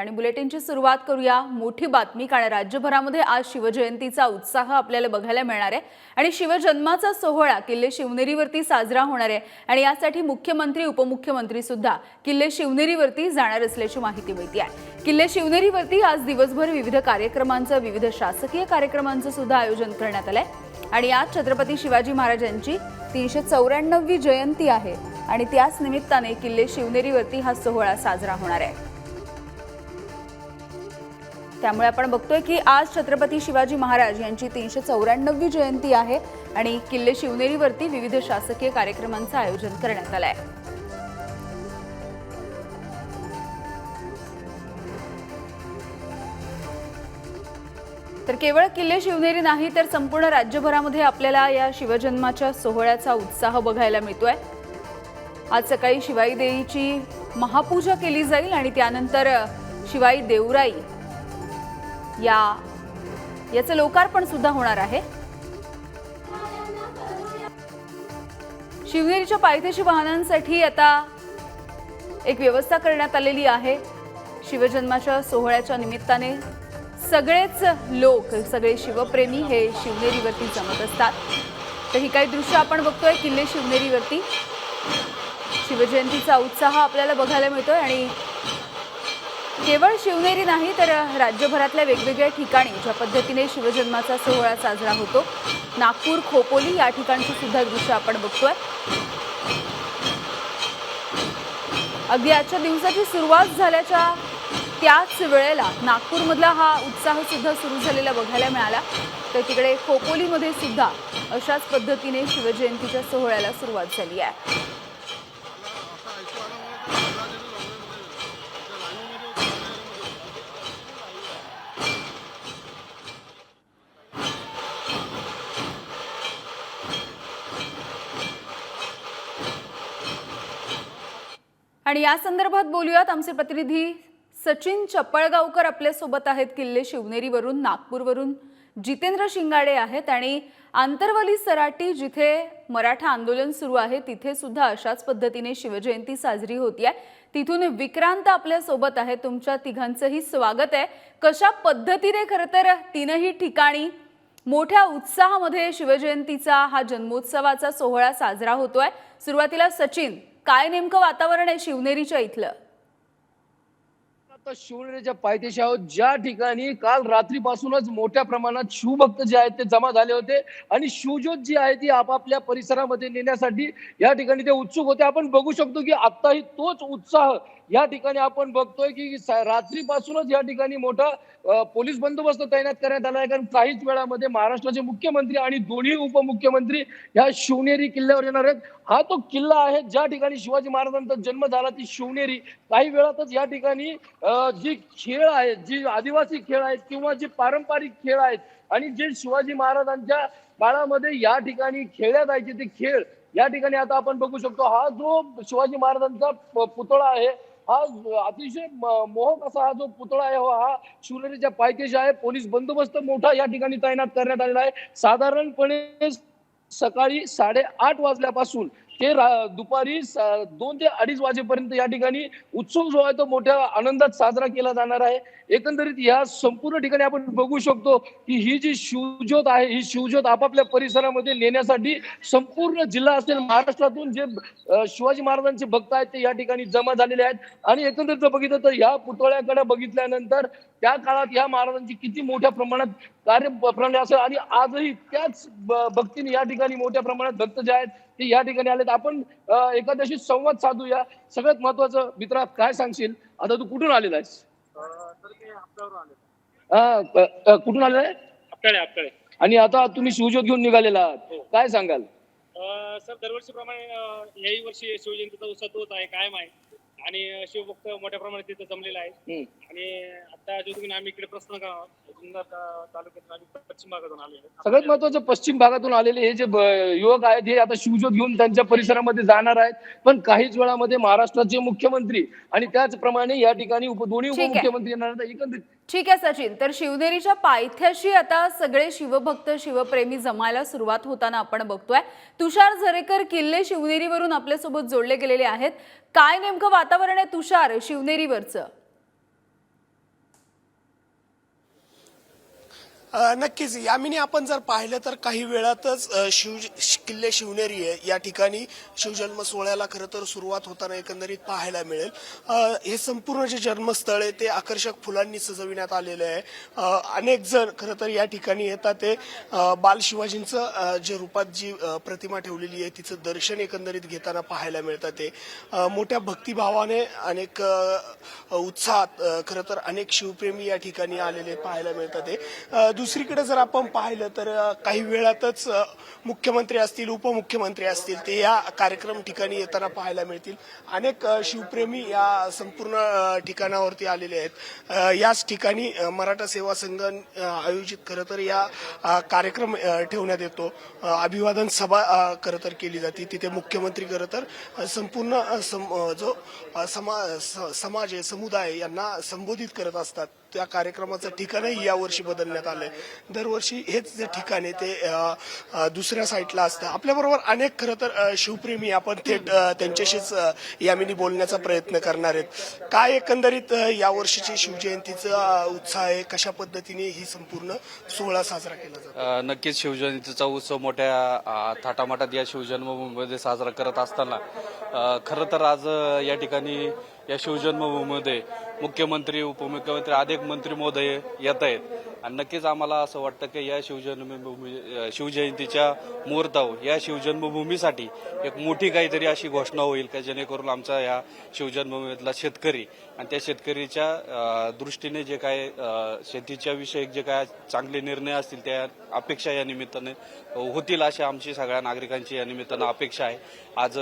आणि बुलेटिनची सुरुवात करूया. मोठी बातमी कारण राज्यभरामध्ये आज शिवजयंतीचा उत्साह आपल्याला बघायला मिळणार आहे. आणि शिवजन्माचा सोहळा किल्ले शिवनेरीवरती साजरा होणार आहे. आणि यासाठी मुख्यमंत्री उपमुख्यमंत्री सुद्धा किल्ले शिवनेरीवरती जाणार असल्याची माहिती मिळते आहे. किल्ले शिवनेरीवरती आज दिवसभर विविध कार्यक्रमांचं विविध शासकीय कार्यक्रमांचं सुद्धा आयोजन करण्यात आलंय. आणि आज छत्रपती शिवाजी महाराजांची तीनशे चौऱ्याण्णववी जयंती आहे. आणि त्याच निमित्ताने किल्ले शिवनेरीवरती हा सोहळा साजरा होणार आहे. त्यामुळे आपण बघतोय की आज छत्रपती शिवाजी महाराज यांची तीनशे चौऱ्याण्णववी जयंती आहे आणि किल्ले शिवनेरीवरती विविध शासकीय कार्यक्रमांचं आयोजन करण्यात आलं आहे तर केवळ किल्ले शिवनेरी नाही तर संपूर्ण राज्यभरामध्ये आपल्याला या शिवजन्माच्या सोहळ्याचा उत्साह बघायला मिळतोय. आज सकाळी शिवाई देवीची महापूजा केली जाईल आणि त्यानंतर शिवाई देवराई या याचं लोकार्पण सुद्धा होणार आहे. शिवनेरीच्या पायथ्याशी वाहनांसाठी आता एक व्यवस्था करण्यात आलेली आहे. शिवजन्माच्या सोहळ्याच्या निमित्ताने सगळेच लोक सगळे शिवप्रेमी हे शिवनेरीवरती जमत असतात. तर ही काही दृश्य आपण बघतोय किल्ले शिवनेरीवरती. शिवजयंतीचा उत्साह आपल्याला बघायला मिळतोय आणि केवळ शिवनेरी नाही तर राज्यभरातल्या वेगवेगळ्या ठिकाणी ज्या पद्धतीने शिवजन्माचा सोहळा साजरा होतो नागपूर खोपोली या ठिकाणची सुद्धा दृश्य आपण बघतोय. अगदी आजच्या दिवसाची सुरुवात झाल्याच्या त्याच वेळेला नागपूरमधला हा उत्साह सुद्धा सुरू झालेला बघायला मिळाला. तर तिकडे खोपोलीमध्ये सुद्धा अशाच पद्धतीने शिवजयंतीच्या सोहळ्याला सुरुवात झाली आहे. आणि या संदर्भात बोलूयात आमचे प्रतिनिधी सचिन चपळगावकर आपल्यासोबत आहेत किल्ले शिवनेरीवरून नागपूरवरून. जितेंद्र शिंगाडे आहेत आणि आंतरवली सराटी जिथे मराठा आंदोलन सुरू आहे तिथे सुद्धा अशाच पद्धतीने शिवजयंती साजरी होती आहे तिथून विक्रांत आपल्यासोबत आहे तुमच्या तिघांचंही स्वागत आहे. कशा पद्धतीने खरं तर तीनही ठिकाणी मोठ्या उत्साहामध्ये शिवजयंतीचा हा जन्मोत्सवाचा सोहळा साजरा होतोय. सुरुवातीला सचिन काय नेमकं वातावरण आहे शिवनेरीच्या इथलं? आता शिवनेरीच्या पायथ्याशी आहोत. ज्या ठिकाणी काल रात्रीपासूनच मोठ्या प्रमाणात शिवभक्त जे आहेत ते जमा झाले होते. आणि शिवज्योत जी आहे ती आपापल्या परिसरामध्ये नेण्यासाठी या ठिकाणी ते उत्सुक होते. आपण बघू शकतो की आत्ताही तोच उत्साह या ठिकाणी आपण बघतोय की रात्रीपासूनच या ठिकाणी मोठा पोलीस बंदोबस्त तैनात करण्यात आला आहे. कारण काहीच वेळामध्ये महाराष्ट्राचे मुख्यमंत्री आणि दोन्ही उपमुख्यमंत्री या शिवनेरी किल्ल्यावर येणार आहेत. हा तो किल्ला आहे. ज्या ठिकाणी शिवाजी महाराजांचा जन्म झाला ती शिवनेरी. काही वेळातच या ठिकाणी जी खेळ आहेत जी आदिवासी खेळ आहेत किंवा जे पारंपरिक खेळ आहेत आणि जे शिवाजी महाराजांच्या काळामध्ये या ठिकाणी खेळल्या जायचे ते खेळ या ठिकाणी आता आपण बघू शकतो हा जो शिवाजी महाराजांचा पुतळा आहे हा अतिशय म- मोहक असा हा जो पुतळा आहे हो, हा शिवनेरीच्या पायथ्याशी आहे पोलीस बंदोबस्त मोठा या ठिकाणी तैनात करण्यात आलेला आहे. साधारणपणे सकाळी साडेआठ वाजल्यापासून ते दुपारी दोन ते अडीच वाजेपर्यंत या ठिकाणी उत्सव जो आहे तो मोठ्या आनंदात साजरा केला जाणार आहे. एकंदरीत या संपूर्ण ठिकाणी आपण बघू शकतो की ही जी शिवज्योत आहे ही शिवज्योत आपापल्या परिसरामध्ये नेण्यासाठी संपूर्ण जिल्हा असेल महाराष्ट्रातून जे शिवाजी महाराजांचे भक्त आहेत ते या ठिकाणी जमा झालेले आहेत. आणि एकंदरीत जर बघितलं तर या पुतळ्याकडे बघितल्यानंतर त्या काळात या महाराजांची किती मोठ्या प्रमाणात कार्य प्रणाली असेल आणि आजही त्याच भक्तीने या ठिकाणी मोठ्या प्रमाणात भक्त जे आहेत ते या ठिकाणी आलेत. आपण एखाद्याशी संवाद साधूया. सगळ्यात महत्वाचं मित्रा काय सांगशील? आता तू कुठून आलेला आहेस? हा, कुठून आलेला आहे? आणि आता तुम्ही शिवज्योत घेऊन निघालेला आहात. हो. काय सांगाल? अं, सर दरवर्षीप्रमाणे अं, याही वर्षी शिवजयंतीचा उत्सव तोच आहे कायम आहे आणि शिवभक्त मोठ्या प्रमाणात तिथं जमलेला आहे. आणि आता जो तुम्ही आम्ही इकडे प्रश्न जुन्नर ता- तालुक्यातून आम्ही पश्चिम भागातून आलेलो. सगळ्यात महत्वाचं पश्चिम भागातून आलेले हे जे युवक आहेत हे आता शिवज्योत घेऊन त्यांच्या परिसरामध्ये जाणार आहेत. पण काहीच वेळामध्ये महाराष्ट्राचे मुख्यमंत्री आणि त्याचप्रमाणे या ठिकाणी उप दोन्ही. उपमुख्यमंत्री येणार आहेत. एकंदरीत ठीक आहे सचिन. तर शिवनेरीच्या पायथ्याशी आता सगळे शिवभक्त शिवप्रेमी जमायला सुरुवात होताना आपण बघतोय. तुषार झरेकर किल्ले शिवनेरीवरून आपल्यासोबत जोडले गेलेले आहेत. काय नेमकं वातावरण आहे तुषार शिवनेरीवरचं? नक्कीच. यामिनी आपण जर पाहिलं तर काही वेळातच शिव किल्ले शिवनेरी आहे. या ठिकाणी शिवजन्म सोहळ्याला खरं तर सुरुवात होताना एकंदरीत पाहायला मिळेल. हे संपूर्ण जे जन्मस्थळ आहे ते आकर्षक फुलांनी सजविण्यात आलेलं आहे. अनेक जण खरं तर या ठिकाणी येतात. ते बाल शिवाजींचं जे रूपात जी प्रतिमा ठेवलेली आहे तिचं दर्शन एकंदरीत घेताना पाहायला मिळतं ते. मोठ्या भक्तिभावाने अनेक उत्साहात खरं तर अनेक शिवप्रेमी या ठिकाणी आलेले पाहायला मिळतात ते. दुसरीकडे जर आपण पाहिलं तर काही वेळातच मुख्यमंत्री असतील उपमुख्यमंत्री असतील ते या कार्यक्रम ठिकाणी येताना पाहायला मिळतील. अनेक शिवप्रेमी या संपूर्ण ठिकाणावरती आलेले आहेत. याच ठिकाणी मराठा सेवा संघ आयोजित खरं तर या कार्यक्रम ठेवण्यात येतो. अभिवादन सभा खरं तर केली जाते. तिथे मुख्यमंत्री खरं तर संपूर्ण सम- जो समा स- समाज आहे समुदाय यांना संबोधित करत असतात. त्या कार्यक्रमाचं ठिकाणही यावर्षी बदलण्यात आलंय. दरवर्षी हेच जे ठिकाण आहे ते दुसऱ्या साईडला असतं. आपल्याबरोबर अनेक खरं तर शिवप्रेमी आपण थेट त्यांच्याशीच यामिनी बोलण्याचा प्रयत्न करणार आहेत. काय एकंदरीत यावर्षीची शिवजयंतीचा उत्साह आहे? कशा पद्धतीने ही संपूर्ण सोहळा साजरा केला जातो? नक्कीच शिवजयंतीचा उत्सव मोठ्या थाटामाटात या शिवजन्मभूमीमध्ये साजरा करत असताना खरं तर आज या ठिकाणी या शिवजन्मभूमीमध्ये मुख्यमंत्री उपमुख्यमंत्री अनेक मंत्री महोदय येत आहेत. आणि नक्कीच आम्हाला असं वाटतं की या शिवजन्मभूमी शिवजयंतीच्या मुहूर्तावर या शिवजन्मभूमीसाठी एक मोठी काहीतरी अशी घोषणा होईल का जेणेकरून आमचा या शिवजन्मभूमीतला शेतकरी आणि त्या शेतकरीच्या दृष्टीने जे काय शेतीच्या विषयक जे काय चांगले निर्णय असतील त्या अपेक्षा या निमित्ताने होतील अशी आमची सगळ्या नागरिकांची या निमित्तानं अपेक्षा आहे. आज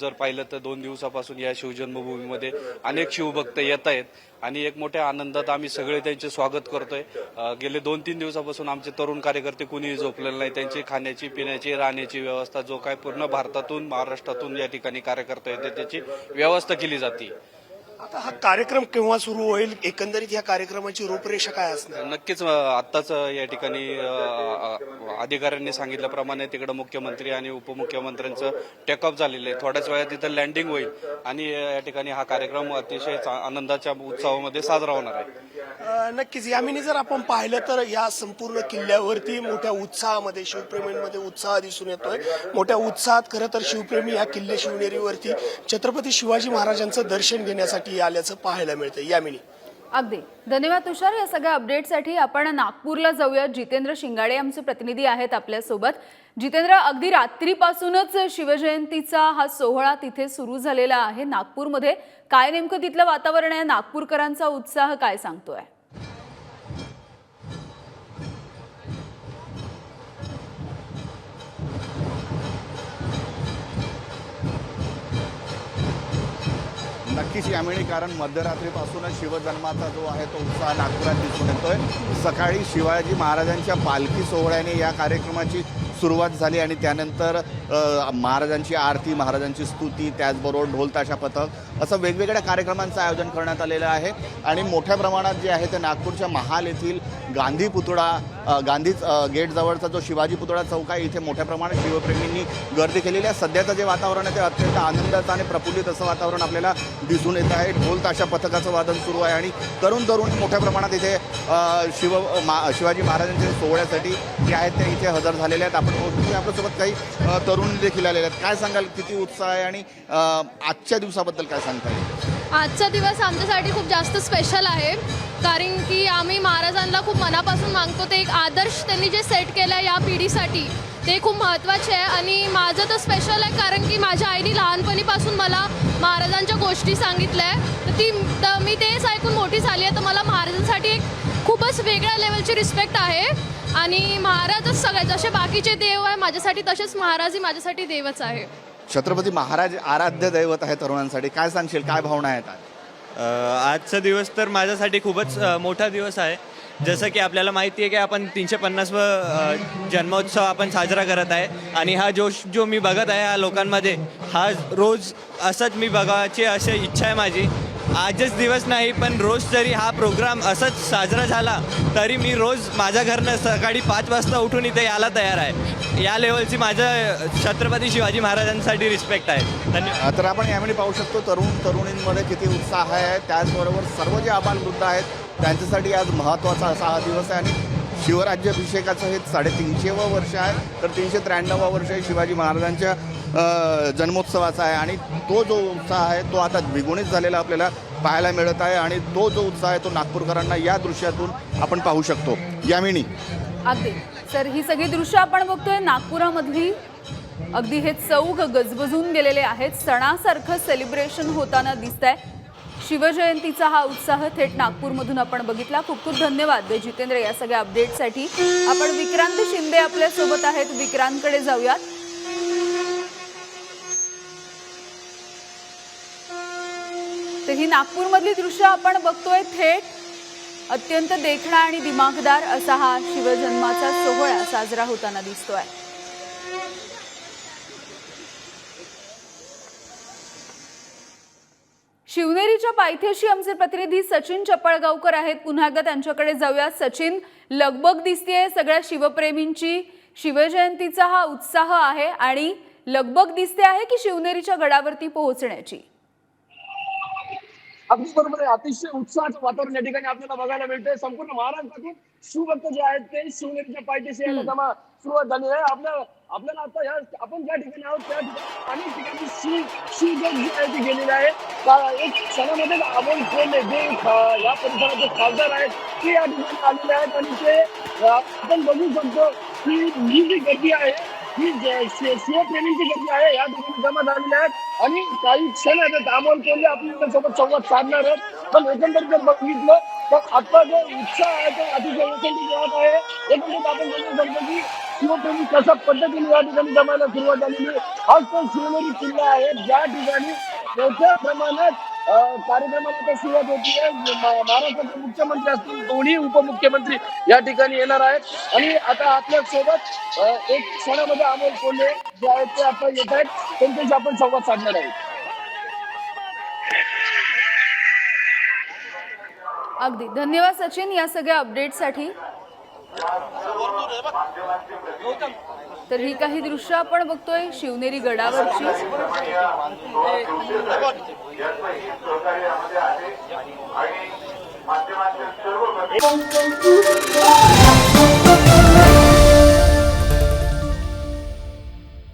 जर पाहिलं तर दोन दिवसापासून या शिवजन्मभूमीमध्ये अनेक शिवभक्त येत आहेत. आणि एक मोठ्या आनंदात आम्ही सगळे त्यांचे स्वागत करतोय. गेले दोन तीन दिवसापासून आमचे तरुण कार्यकर्ते कुणीही झोपलेले नाही. त्यांची खाण्याची पिण्याची राहण्याची व्यवस्था जो काय पूर्ण भारतातून महाराष्ट्रातून या ठिकाणी कार्यकर्ते येते त्याची व्यवस्था केली जाते. आता हा कार्यक्रम केव्हा सुरू होईल? एकंदरीत या कार्यक्रमाची रूपरेषा काय असणार? नक्कीच आत्ताच या ठिकाणी अधिकाऱ्यांनी सांगितल्याप्रमाणे तिकडे मुख्यमंत्री आणि उपमुख्यमंत्र्यांचं टेकअप झालेलं आहे. थोड्याच वेळात तिथं लँडिंग होईल आणि या ठिकाणी हा कार्यक्रम अतिशय आनंदाच्या उत्सवामध्ये साजरा होणार आहे. नक्कीच. यामिनी जर आपण पाहिलं तर या संपूर्ण किल्ल्यावरती मोठ्या उत्साहामध्ये शिवप्रेमींमध्ये उत्साह दिसून येतोय. मोठ्या उत्साहात खरं तर शिवप्रेमी या किल्ले शिवनेरीवरती छत्रपती शिवाजी महाराजांचं दर्शन घेण्यासाठी आल्याचं पाहायला मिळतं यामिनी अगदी. धन्यवाद तुषार. या सगळ्या अपडेटसाठी आपण नागपूरला जाऊया जितेंद्र शिंगाडे आमचे प्रतिनिधी आहेत आपल्यासोबत. जितेंद्र अगदी रात्रीपासूनच शिवजयंतीचा हा सोहळा तिथे सुरू झालेला आहे. नागपूरमध्ये काय नेमकं तिथलं वातावरण आहे? नागपूरकरांचा उत्साह काय सांगतोय? नक्कीच यावेळी कारण मध्यरात्रीपासूनच शिवजन्माचा जो आहे तो उत्साह नागपुरात दिसून येतोय. सकाळी शिवाजी महाराजांच्या पालखी सोहळ्याने या कार्यक्रमाची सुरुवात झाली आणि त्यानंतर महाराजांची आरती महाराजांची स्तुती त्याचबरोबर ढोलताशा पथक असं वेगवेगळ्या कार्यक्रमांचं आयोजन करण्यात आलेलं आहे. आणि मोठ्या प्रमाणात जे आहे ते नागपूरच्या महाल येथील गांधी पुतळा गांधी गेटजवळचा जो शिवाजी पुतळा चौक आहे इथे मोठ्या प्रमाणात शिवप्रेमींनी गर्दी केलेली आहे. सध्याचं जे वातावरण आहे ते अत्यंत आनंदाचं आणि प्रफुल्लित असं वातावरण आपल्याला दिसून येत आहे. ढोल ताशा पथकाचं वादन सुरू आहे आणि तरुण तरुण मोठ्या प्रमाणात इथे शिव मा शिवाजी महाराजांच्या सोहळ्यासाठी जे आहेत ते इथे हजर झालेले आहेत. आपण तुम्ही आपल्यासोबत काही तरुण देखील आलेले आहेत. काय सांगाल? किती उत्साह आहे आणि आजच्या दिवसाबद्दल काय सांगता येईल? आजचा दिवस आमच्यासाठी खूप जास्त स्पेशल आहे. कारण की आम्ही महाराजांना खूप मनापासून मागतो. ते एक आदर्श त्यांनी जे सेट केलं आहे या पिढीसाठी ते खूप महत्त्वाचे आहे. आणि माझं तर स्पेशल आहे कारण की माझ्या आईने लहानपणीपासून मला महाराजांच्या गोष्टी सांगितल्या आहे. तर ती तर मी तेच ऐकून मोठी झाली आहे. तर मला महाराजांसाठी एक खूपच वेगळ्या लेवलची रिस्पेक्ट आहे. आणि महाराजच सगळे जसे बाकीचे देव आहे माझ्यासाठी तसेच महाराजही माझ्यासाठी देवच आहे. छत्रपती महाराज आराध्य दैवत आहे तरुणांसाठी. काय सांगशील काय भावना आहेत आज? अ, आजचा दिवस तर माझ्यासाठी खूपच अ, मोठा दिवस आहे. जसं की आपल्याला माहिती आहे की आपण तीनशे पन्नास जन्मोत्सव आपण साजरा करत आहे. आणि हा जोश जो मी बघत आहे ह्या लोकांमध्ये हा रोज असंच मी बघायची अशी इच्छा आहे माझी. आजच दिवस नाही पण रोज जरी हा प्रोग्राम असंच साजरा झाला तरी मी रोज माझ्या घरनं सकाळी पाच वाजता उठून इथे यायला तयार आहे. या लेवलची माझ्या छत्रपती शिवाजी महाराजांसाठी रिस्पेक्ट आहे. धन्यवाद. तर आपण यावेळी पाहू शकतो तरुण तरुणींमध्ये किती उत्साह आहे. त्याचबरोबर सर्व जे आबाल वृद्ध आहेत त्यांच्यासाठी आज महत्त्वाचा असा हा दिवस आहे. आणि शिवराज्याभिषेकाचं हे साडेतीनशेवं वर्ष आहे. तर तीनशे त्र्याण्णवं वर्ष आहे शिवाजी महाराजांच्या जन्मोत्सवाचा आहे. आणि तो जो उत्साह आहे तो आता द्विगुणित झालेला आपल्याला पाहायला मिळत आहे. आणि तो जो उत्साह आहे तो नागपूरकरांना या दृश्यातून आपण पाहू शकतो. यामिनी. अगदी. सर ही सगळी दृश्य आपण बघतोय. नागपुरामधली अगदी हे चौघ गजबजून गेलेले आहेत. सणासारखं सेलिब्रेशन होताना दिसत आहे शिवजयंतीचा हा उत्साह थेट नागपूरमधून आपण बघितला. खूप खूप धन्यवाद जितेंद्र या सगळ्या अपडेटसाठी आपण विक्रांत शिंदे आपल्यासोबत आहेत. विक्रांतकडे जाऊयात. तर ही नागपूरमधली दृश्य आपण बघतोय थेट. अत्यंत देखणा आणि दिमागदार असा हा शिवजन्माचा सोहळा साजरा होताना दिसतोय. शिवनेरीच्या पायथ्याशी आमचे प्रतिनिधी सचिन चपळगावकर आहेत. पुन्हा एकदा त्यांच्याकडे जाऊया. सचिन लगबग दिसतेय सगळ्या शिवप्रेमींची. शिवजयंतीचा हा उत्साह आहे आणि लगबग दिसते आहे की शिवनेरीच्या गडावरती पोहोचण्याची. अगदी बरोबर आहे. अतिशय उत्साहाचं वातावरण या ठिकाणी आपल्याला बघायला मिळतंय. संपूर्ण महाराष्ट्रातून शिवभक्त जे आहेत ते शिवनेरीच्या पायथ्याशी यायला जमा सुरुवात झाली आहे. आपल्या आपल्याला आता या आपण ज्या ठिकाणी आहोत त्या ठिकाणी अनेक ठिकाणी शिव शिवजग जी आहे ती गेलेली आहे. एक क्षणामध्ये अमोल कोल्हे जे या परिसराचे खासदार आहेत ते या ठिकाणी आलेले आहेत. आणि ते आपण बघू शकतो की ही जी गर्दी आहे ही जे- शि- शिवप्रेमींची आहे या ठिकाणी जमा झालेली आहेत. आणि काही क्षण आहेत अमोल कोल्हे आपल्यासोबत संवाद साधणार आहेत. पण एकंदरीत जर बघितलं तर आता जो उत्साह आहे तो अतिशय एकंदरीत वाढत आहे. एकंदरीत आपण बघू शकतो की शिवप्रेमी कशा पद्धतीने या ठिकाणी जमायला सुरुवात झालेली आहे. हाच तो शिवनेरी किल्ला आहे. ज्या ठिकाणी मोठ्या प्रमाणात कार्यक्रमाला कशी सुरुवात होती. आहे महाराष्ट्राचे मुख्यमंत्री असतील दोन्ही उपमुख्यमंत्री या ठिकाणी येणार आहेत. आणि आता आपल्यासोबत एक क्षणामध्ये अमोल कोल्हे जे आहेत ते आता येत आहेत. त्यांच्याशी आपण संवाद साधणार आहोत. अगदी. धन्यवाद सचिन या सगळ्या अपडेटसाठी तर ही काही दृश्य आपण बघतोय शिवनेरी गडावरची. सहकार्य आणि माध्यमातील सर्व